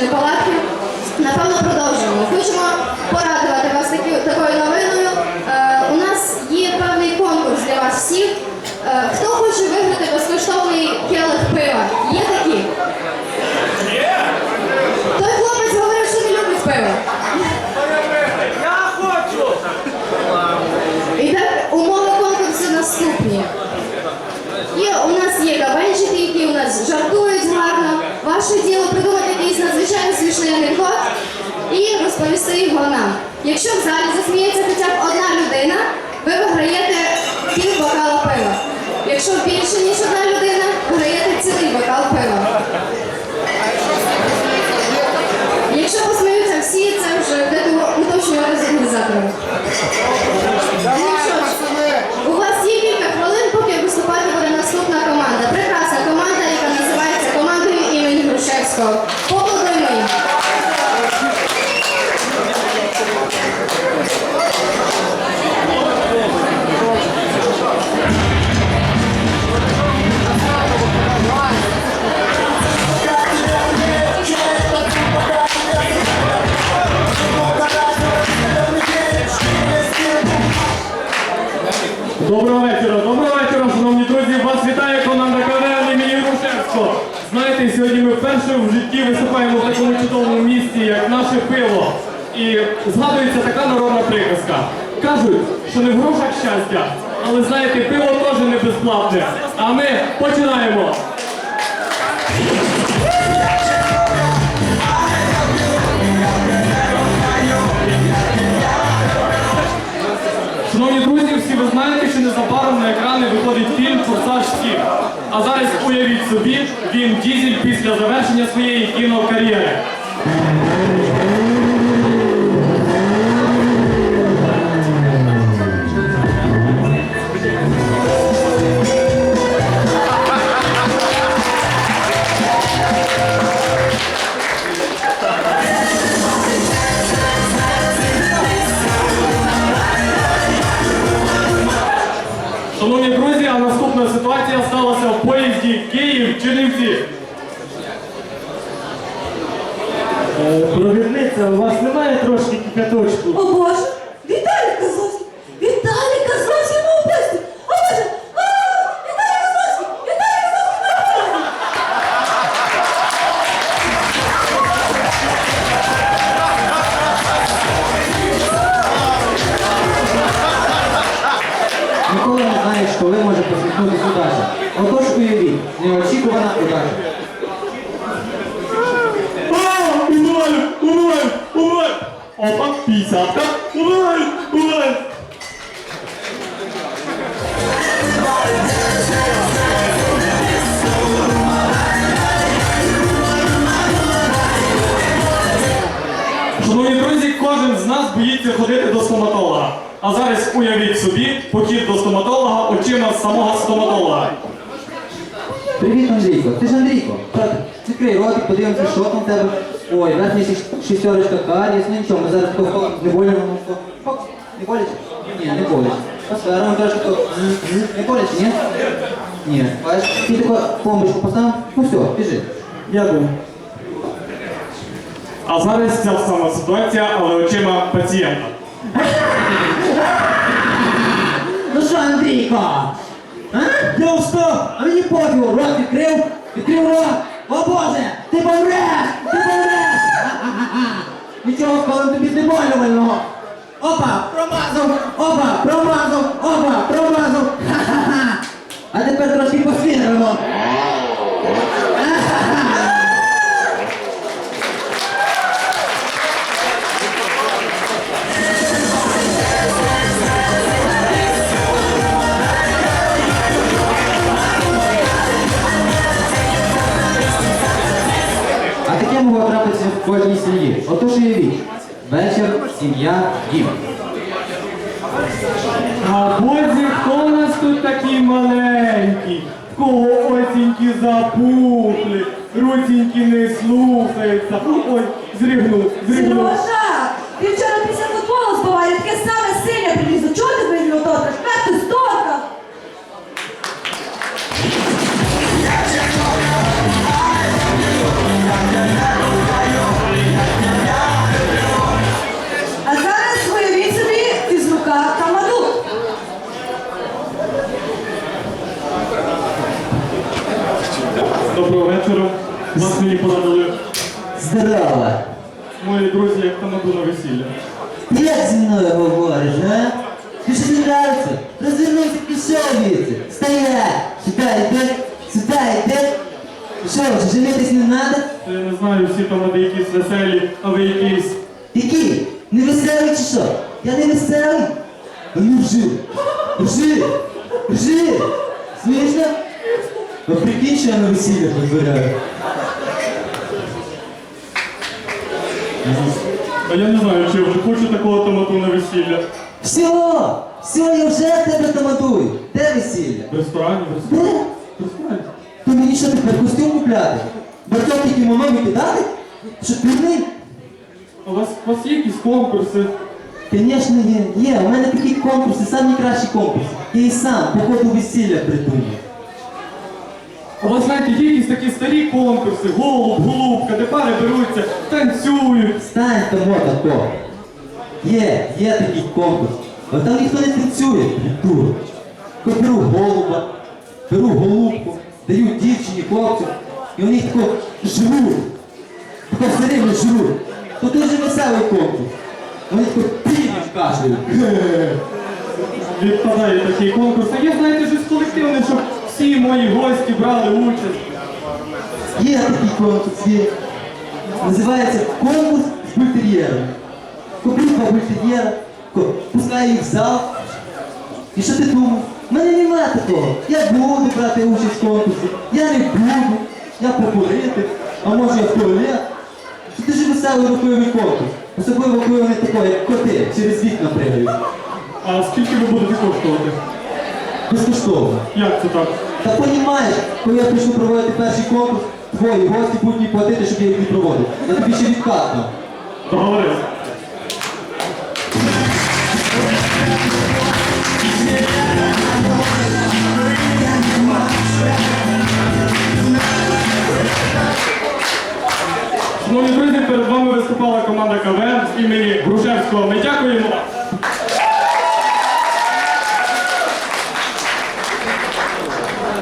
закінчені Ваше діло придумати якийсь надзвичайно смішний анекдот і розповісти його нам. Якщо в залі засміється хоча б одна людина, ви виграєте пів бокала пива. Якщо більше, ніж одна людина, виграєте цілий Знаєте, сьогодні ми вперше в житті виступаємо в такому чудовому місці, як наше пиво. І згадується така народна приказка. Кажуть, що не в грошах щастя, але знаєте, пиво теж не безплатне. А ми починаємо. Шановні друзі, всі ви знаєте, що незабаром на екрани виходить фільм Форсаж 7. А зараз уявіть собі, він дізель після завершення своєї кінокар'єри. Шановні друзі, Провідниця, у вас немає трошки кипяточку? О Боже, Віталіка зовсім! Віталіка зовсім у гості! О Боже! А, Віталіка зовсім! Віталіка зовсім! Ніколи не знаєш, коли може посміхнутися удача. Отож уявіть, неочікувана удача. Опа, п'ятдесятка, умираю, умираю. Шановні друзі, кожен з нас боїться ходити до стоматолога. А зараз уявіть собі похід до стоматолога очима самого стоматолога. Привіт, Андрійко. Ти ж Андрійко. Так, відкрий ротик, подивимося, що там в тебе. Ой, верхня шість- шістерочка каріс, ну нічого, ми зараз того не болимо. ну, фок. Не боляче? Ні, не боляче. Посферимо трошки то. М, м, Не боляче, ні? Ні. Бачиш, ти таку помпочку поставив, ну все, біжи. Дякую. А зараз ця сама ситуація, але очима пацієнта. Ну що, Андрійко? А? Я встав, а мені пофігу, рот відкрив, відкрив рот. О Боже, ти помреш, ти помреш. Нічого, коли тобі знеболювального. Опа, промазав, опа, промазав, опа, промазав. Ха-ха-ха. А тепер трошки посвітримо. Отож уявіть. Вечір, сім'я, дім. А бозі, хто у нас тут такий маленький? В кого оціньки запухли, руціньки не слухаються. Ой, зрігнув, зригнув. Мої друзі, як тамаду на весілля. Ти Як зі мною говориш, а? Ти що не нравиться? Розвернувся, пішов звідси. Стоять! Сюди йди, сюди йди. Що, вже женитись не треба? Я не знаю, всі тамади якісь веселі, а ви якісь. Який? Не веселий чи що? Я не веселий? А ну вжи! Вжи! Вжи! Смішно? А прикинь, що я на весіллях вибираю. А я не знаю, чи я вже хочу такого тамаду на весілля. Все! Все, я вже тебе тамадую. Де весілля? В ресторані, в ресторані. Де? В ресторані. То мені що тепер костюм купляти? Батьок тільки мамі кидати? Що дурний? А у вас, у вас є якісь конкурси? Звісно, є. Є, у мене такі конкурси, самі кращі конкурси. Я і сам по ходу весілля придумав. У вас, знаєте, є якісь такі старі конкурси, голуб, голубка, де пари беруться, танцюють. Стань тому тако. Є, є такий конкурс. Але там ніхто не танцює, придурок. Беру голуба, беру голубку, даю дівчині, хлопцю, і вони тако жруть. Тако все рівно жруть. То дуже веселий конкурс. Вони тако північ кашляють. Відпадає такий конкурс. А є, знаєте, щось колективне, щоб всі мої гості брали участь. Є такий конкурс, є. Називається конкурс з бультер'єром. Куплю два бультер'єра, пускаю їх в зал. І що ти думаєш? У мене нема такого. Я буду брати участь в конкурсі, я не буду. Я покурити, а може я в туалет. Це дуже веселий рухливий конкурс. Особливо, коли вони тако, як коти, через вікна пригають. А скільки ви будете коштувати? Безкоштовно. Як це так? Та понімаєш, коли я прийшов проводити перший конкурс, твої гості будуть мені платити, щоб я їх не проводив. Я тобі ще відкат дам. Договорились. Шановні друзі, перед вами виступала команда КВН з імені Грушевського. Ми дякуємо вам.